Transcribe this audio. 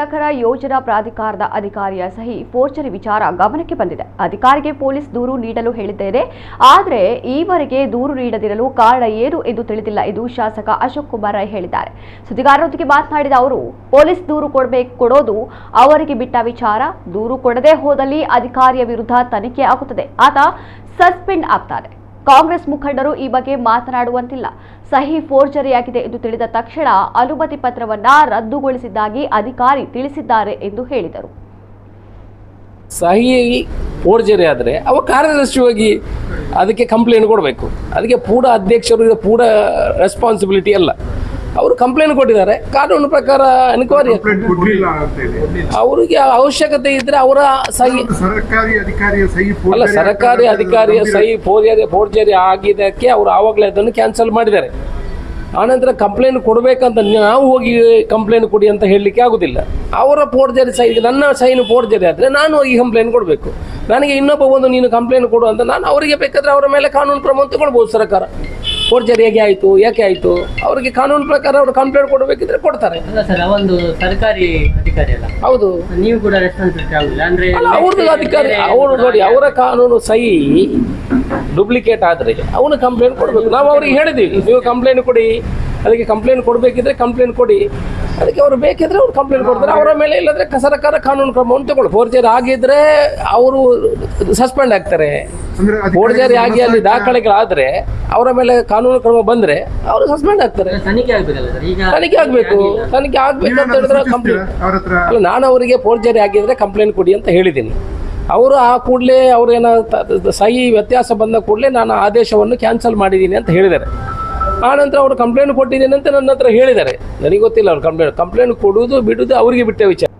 ನಗರ ಯೋಜನಾ ಪ್ರಾಧಿಕಾರದ ಅಧಿಕಾರಿಯ ಸಹಿ ಫೋರ್ಜರಿ ವಿಚಾರ ಗಮನಕ್ಕೆ ಬಂದಿದೆ. ಅಧಿಕಾರಿಗೆ ಪೊಲೀಸ್ ದೂರು ನೀಡಲು ಹೇಳಿದ್ದೇನೆ. ಆದರೆ ಈವರೆಗೆ ದೂರು ನೀಡದಿರಲು ಕಾರಣ ಏನು ಎಂದು ತಿಳಿದಿಲ್ಲ ಎಂದು ಶಾಸಕ ಅಶೋಕ್ ಕುಮಾರ್ ರೈ ಹೇಳಿದ್ದಾರೆ. ಸುದ್ದಿಗಾರರೊಂದಿಗೆ ಮಾತನಾಡಿದ ಅವರು, ಪೊಲೀಸ್ ದೂರು ಕೊಡಬೇಕು ಕೊಡೋದು ಅವರಿಗೆ ಬಿಟ್ಟ ವಿಚಾರ. ದೂರು ಕೊಡದೇ ಹೋದಲ್ಲಿ ಅಧಿಕಾರಿಯ ವಿರುದ್ಧ ತನಿಖೆ ಆಗುತ್ತದೆ. ಆತ ಸಸ್ಪೆಂಡ್ ಆಗ್ತಾರೆ ಕಾಂಗ್ರೆಸ್ ಮುಖಂಡರು ಈ ಬಗ್ಗೆ ಮಾತನಾಡುವಂತಿಲ್ಲ. ಸಹಿ ಫೋರ್ಜರಿಯಾಗಿದೆ ಎಂದು ತಿಳಿದ ತಕ್ಷಣ ಅನುಮತಿ ಪತ್ರವನ್ನ ರದ್ದುಗೊಳಿಸಿದ್ದಾಗಿ ಅಧಿಕಾರಿ ತಿಳಿಸಿದ್ದಾರೆ ಎಂದು ಹೇಳಿದರು. ಸಹಿ ಫೋರ್ಜರಿ ಆದರೆ ಅವ ಕಾರ್ಯದರ್ಶಿಯಾಗಿ ಅದಕ್ಕೆ ಕಂಪ್ಲೇಂಟ್ ಕೊಡಬೇಕು. ಅದಕ್ಕೆ ಪೂಡ ಅಧ್ಯಕ್ಷರು ಪೂಡ ರೆಸ್ಪಾನ್ಸಿಬಿಲಿಟಿ ಅಲ್ಲ. ಅವರು ಕಂಪ್ಲೇಂಟ್ ಕೊಟ್ಟಿದ್ದಾರೆ. ಕಾನೂನು ಪ್ರಕಾರ ಎನ್ಕ್ವೈರಿ ಅವರಿಗೆ ಅವಶ್ಯಕತೆ ಇದ್ರೆ ಅವರ ಸಹಿ ಸರ್ಕಾರಿ ಅಧಿಕಾರಿಯ ಸಹಿ ಅಲ್ಲ ಸರ್ಕಾರಿ ಅಧಿಕಾರಿಯ ಸಹಿ ಫೋರ್ಜರಿ ಫೋರ್ಜರಿ ಆಗಿದ್ದಕ್ಕೆ ಅವರು ಆವಾಗಲೇ ಅದನ್ನು ಕ್ಯಾನ್ಸಲ್ ಮಾಡಿದ್ದಾರೆ. ಆನಂತರ ಕಂಪ್ಲೇಂಟ್ ಕೊಡಬೇಕಂತ ನಾವು ಹೋಗಿ ಕಂಪ್ಲೇಂಟ್ ಕೊಡಿ ಅಂತ ಹೇಳಲಿಕ್ಕೆ ಆಗುದಿಲ್ಲ. ಅವರ ಫೋರ್ಜರಿ ಸಹಿ ನನ್ನ ಸೈನ್ ಫೋರ್ಜರಿ ಆದರೆ ನಾನು ಹೋಗಿ ಕಂಪ್ಲೇಂಟ್ ಕೊಡಬೇಕು. ನನಗೆ ಇನ್ನೊಬ್ಬ ಒಂದು ನೀನು ಕಂಪ್ಲೇಂಟ್ ಕೊಡು ಅಂತ ನಾನು ಅವರಿಗೆ ಬೇಕಾದ್ರೆ ಅವರ ಮೇಲೆ ಕಾನೂನು ಕ್ರಮ ತಗೊಳ್ಬೋದು ಸರ್ಕಾರ. ಫೋರ್ಜರಿ ಹೇಗೆ ಆಯಿತು ಯಾಕೆ ಆಯಿತು? ಅವರಿಗೆ ಕಾನೂನು ಪ್ರಕಾರ ಅವರು ಕಂಪ್ಲೇಂಟ್ ಕೊಡಬೇಕಿದ್ರೆ ಕೊಡ್ತಾರೆ. ಅಲ್ಲ ಸರ್ ಅವೊಂದು ಸರ್ಕಾರಿ ಅಧಿಕಾರಿ ಅಲ್ಲ? ಹೌದು. ನೀವು ಕೂಡ ರೆಸ್ಪಾನ್ಸಿಬಿಲಿಟಿ ಆಗುದಿಲ್ಲ ಅಂದ್ರೆ ಅಲ್ಲ ಅವ್ರದ್ದು ಅಧಿಕಾರಿ ಅವರು ನೋಡಿ ಅವರ ಕಾನೂನು ಸಹಿ ಡೂಪ್ಲಿಕೇಟ್ ಆದರೆ ಅವನು ಕಂಪ್ಲೇಂಟ್ ಕೊಡಬೇಕು. ನಾವು ಅವ್ರಿಗೆ ಹೇಳಿದ್ದೀವಿ ನೀವು ಕಂಪ್ಲೇಂಟ್ ಕೊಡಿ ಅದಕ್ಕೆ ಕಂಪ್ಲೇಂಟ್ ಕೊಡಬೇಕಿದ್ರೆ ಕಂಪ್ಲೇಂಟ್ ಕೊಡಿ. ಅದಕ್ಕೆ ಅವರು ಬೇಕಿದ್ರೆ ಅವ್ರು ಕಂಪ್ಲೇಂಟ್ ಕೊಡ್ತಾರೆ. ಅವರ ಮೇಲೆ ಇಲ್ಲದ್ರೆ ಕಸರಕಾರ ಸರ್ಕಾರ ಕಾನೂನು ಕ್ರಮವನ್ನು ತಗೊಳ್ಳಿ ಫೋರ್ಜರಿ ಆಗಿದ್ರೆ ಅವರು ಸಸ್ಪೆಂಡ್ ಆಗ್ತಾರೆ. ಫೋರ್ಜರಿ ಆಗಿ ಅಲ್ಲಿ ದಾಖಲೆಗಳಾದ್ರೆ ಅವರ ಮೇಲೆ ಕಾನೂನು ಕ್ರಮ ಬಂದ್ರೆ ಅವರು ಸಸ್ಪೆಂಡ್ ಆಗ್ತಾರೆ. ತನಿಖೆ ಆಗ್ಬೇಕು ಸರ್? ಈಗ ತನಿಖೆ ಆಗಬೇಕು. ಅಂತ ಹೇಳಿದ್ರೆ ಕಂಪ್ಲೇಂಟ್ ಅಲ್ಲ ನಾನು ಅವರಿಗೆ ಫೋರ್ಜರಿ ಆಗಿದ್ರೆ ಕಂಪ್ಲೇಂಟ್ ಕೊಡಿ ಅಂತ ಹೇಳಿದ್ದೀನಿ. ಅವರು ಆ ಕೂಡಲೇ ಅವ್ರೇನ ಸಹಿ ವ್ಯತ್ಯಾಸ ಬಂದ ಕೂಡಲೇ ನಾನು ಆದೇಶವನ್ನು ಕ್ಯಾನ್ಸಲ್ ಮಾಡಿದ್ದೀನಿ ಅಂತ ಹೇಳಿದ್ದಾರೆ. ಆ ನಂತರ ಅವರು ಕಂಪ್ಲೇಂಟ್ ಕೊಟ್ಟಿದ್ದೇನೆ ಅಂತ ನನ್ನ ಹತ್ರ ಹೇಳಿದ್ದಾರೆ. ನನಗೆ ಗೊತ್ತಿಲ್ಲ ಅವ್ರು ಕಂಪ್ಲೇಂಟ್ ಕಂಪ್ಲೇಂಟ್ ಕೊಡುವುದು ಬಿಡುವುದು ಅವರಿಗೆ ಬಿಟ್ಟ ವಿಚಾರ.